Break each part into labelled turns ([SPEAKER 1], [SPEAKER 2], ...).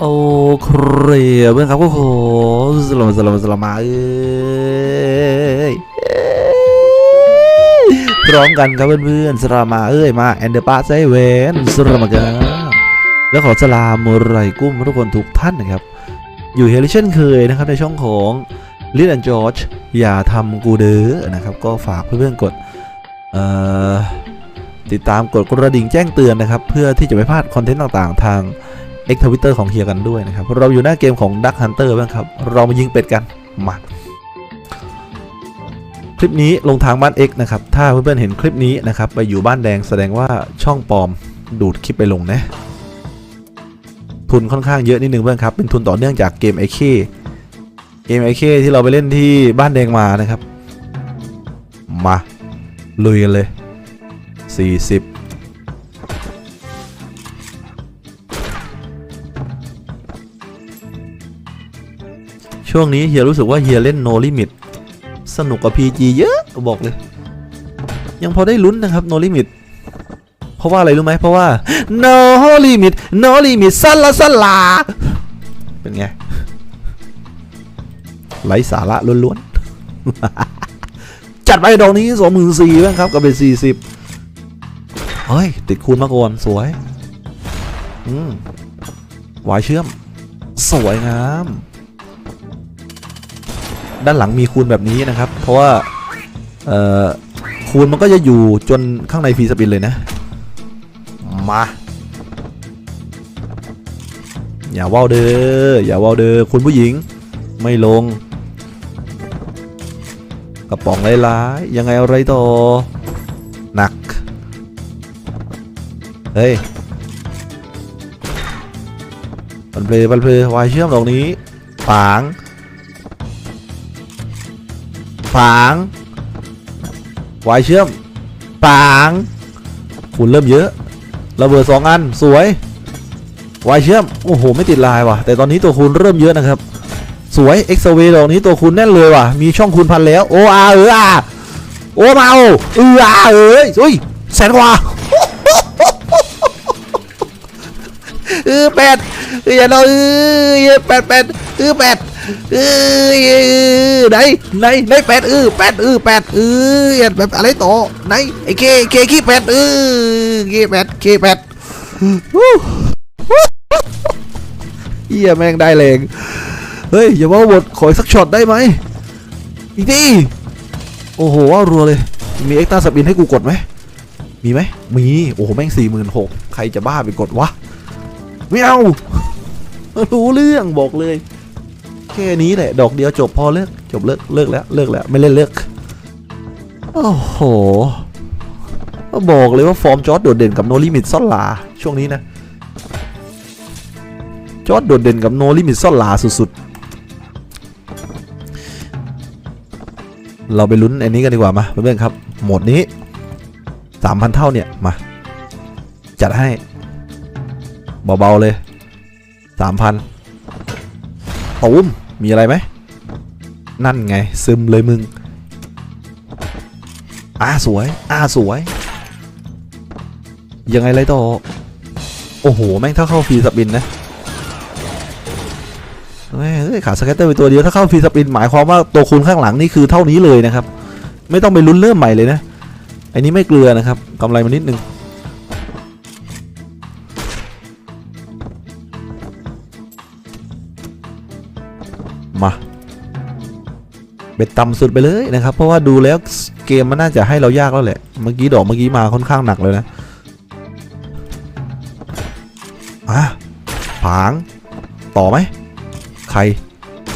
[SPEAKER 1] โอ้เครียเพื่อนครับโอ้โหสลมสลมสลมมาเอ้ยพร้อมกันครับเพื่อนๆสลามาเอ้ยมาแอนเดอร์ปาไซเวนสลามากันแล้วขอสลามมุไรกุ้มทุกคนทุกท่านนะครับ อยู่เฮลิเช่นเคยนะครับในช่องของลิ t แอนจอร์จอย่าทำกูเด้อนะครับ ก็ฝากเพื่อนๆกดติดตามกดกระดิ่งแจ้งเตือนนะครับ เพื่อที่จะไม่พลาดคอนเทนต์ต่างๆ ทาง X Twitter ของเฮียกันด้วยนะครับ เราอยู่หน้าเกมของ Duck Hunter บ้างครับ เรามายิงเป็ดกัน มาคลิปนี้ลงทางบ้าน X นะครับ ถ้าเพื่อนๆเห็นคลิปนี้นะครับ ไปอยู่บ้านแดงแสดงว่าช่องปลอมดูดคลิปไปลงนะ ทุนค่อนข้างเยอะนิดนึงเพื่อนครับ เป็นทุนต่อเนื่องจากเกมไอเคเกมไอเคที่เราไปเล่นที่บ้านแดงมานะครับ มาลุยกันเลย 40 ช่วงนี้เฮียรู้สึกว่าเฮียเล่น No Limit สนุกกว่า PG เยอะบอกเลย ยังพอได้ลุ้นนะครับ No Limit เพราะว่าอะไรรู้ไหมเพราะว่า No Limit No Limit สัลลาสัลลาเป็นไงไร้สาระล้วนๆ จัดไปดอกนี้สองหมื่นสี่บ้างครับก็เป็นสี่สิบเฮ้ย ติดคูณมาก่อน สวย อืม หวายเชื่อม สวยงาม ด้านหลังมีคูณแบบนี้นะครับ เพราะว่าคูณมันก็จะอยู่จนข้างในฟรีสปินเลยนะ มาอย่าว่าวเด้ออย่าว่าวเด้อคุณผู้หญิงไม่ลง กระป๋องหลายๆยังไงอะไรต่อหนัก เฮ้ยปันเพลปันเพลวายเชื่อมตรงนี้ฝาง ฝางวายเชื่อมฝางคุณเริ่มเยอะระเบิดสองอันสวยวายเชื่อมโอ้โหไม่ติดลายว่ะ แต่ตอนนี้ตัวคูณเริ่มเยอะนะครับ สวยเอ็กซ์เวดอกนี้ตัวคูณแน่นเลยว่ะ มีช่องคูณพันแล้วโออาเอออาโอมาโอเอออาเอ้ยอุ้ยแสนกว่าเออแปดเอออย่าเราเออแปดแปดเออแปด เออไหนไหนไหนแปดเออแปดเออแปดเออแบบอะไรต่อไหนไอ้เคเคขี้แปดเออเคแปดเคแปดเฮียแม่งได้แรงเฮ้ยอย่าว่าบทขอสักช็อตได้ไหมอีกทีโอ้โหว่ารัวเลย มีเอ็กตร้าสปินให้กูกดไหมมีไหมมีโอ้โหแม่งสี่หมื่นหกใครจะบ้าไปกดวะไม่เอารู้เรื่องบอกเลย แค่นี้แหละ ดอกเดียวจบพอเลิกจบเลิกเลิกแล้วเลิกแล้วไม่เล่นเลิกโอ้โหบอกเลยว่าฟอร์มจอร์ดโดดเด่นกับโนลิมิตซ่อนลาช่วงนี้นะจอร์ดโดดเด่นกับโนลิมิตซ่อนลาสุดๆ เราไปลุ้นอันนี้กันดีกว่ามาเพื่อนๆครับโหมดนี้ 3,000 เท่าเนี่ยมา จัดให้เบาๆเลยสามพันตูม มีอะไรไหม นั่นไง ซึมเลยมึง อ่าสวย อ่าสวย ยังไงไรต่อ โอ้โห แม่งถ้าเข้าฟรีสปินนะแม่เอ้ยขาสแกตเตอร์ไปตัวเดียว ถ้าเข้าฟรีสปินหมายความว่าตัวคูณข้างหลังนี่คือเท่านี้เลยนะครับ ไม่ต้องไปลุ้นเริ่มใหม่เลยนะ อันนี้ไม่เกลือนะครับกำไรมานิดนึง มาเบ็ดต่ำสุดไปเลยนะครับ เพราะว่าดูแล้วเกมมันน่าจะให้เรายากแล้วแหละ เมื่อกี้ดอกเมื่อกี้มาค่อนข้างหนักเลยนะอะผาง ต่อไหมใคร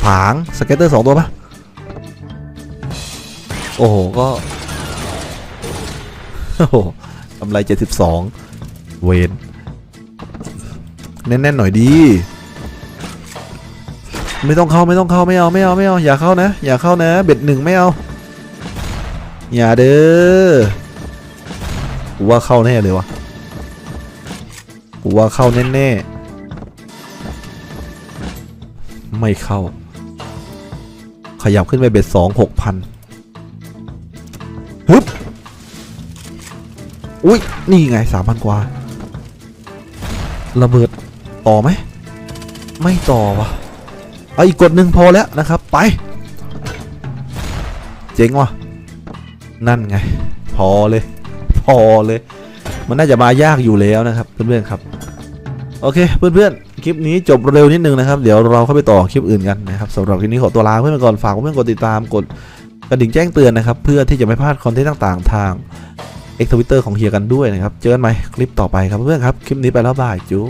[SPEAKER 1] ผางสเก็ตเตอร์สองตัวปะโอ้โห ก็ โอ้โหกำไร72เวนแน่นๆหน่อยดี ไม่ต้องเข้าไม่ต้องเข้าไม่เอาไม่เอาไม่เอาอย่าเข้านะ อย่าเข้านะ เบ็ดหนึ่งไม่เอา อย่าเด้อกูว่าเข้าแน่เลยวะกูว่าเข้าแน่ๆไม่เข้า ขยับขึ้นไปเบ็ดสองหกพันฮึบอุ้ยนี่ไงสามพันกว่า ระเบิดต่อไหม ไม่ต่อวะ เอาอีกกดหนึ่งพอแล้วนะครับไป เจ๋งว่ะนั่นไง พอเลย พอเลย มันน่าจะมายากอยู่แล้วนะครับเพื่อนๆครับ โอเคเพื่อนๆคลิปนี้จบเร็วนิดนึงนะครับ เดี๋ยวเราเข้าไปต่อคลิปอื่นกันนะครับสำหรับคลิปนี้ขอตัวลาเพื่อนไปก่อนฝากเพื่อนๆกดติดตามกดกระดิ่งแจ้งเตือนนะครับ เพื่อที่จะไม่พลาดคอนเทนต์ต่างๆ ทาง X Twitter ของเฮียกันด้วยนะครับ เจอกันใหม่คลิปต่อไปครับเพื่อนๆครับ คลิปนี้ไปแล้วบายจุ๊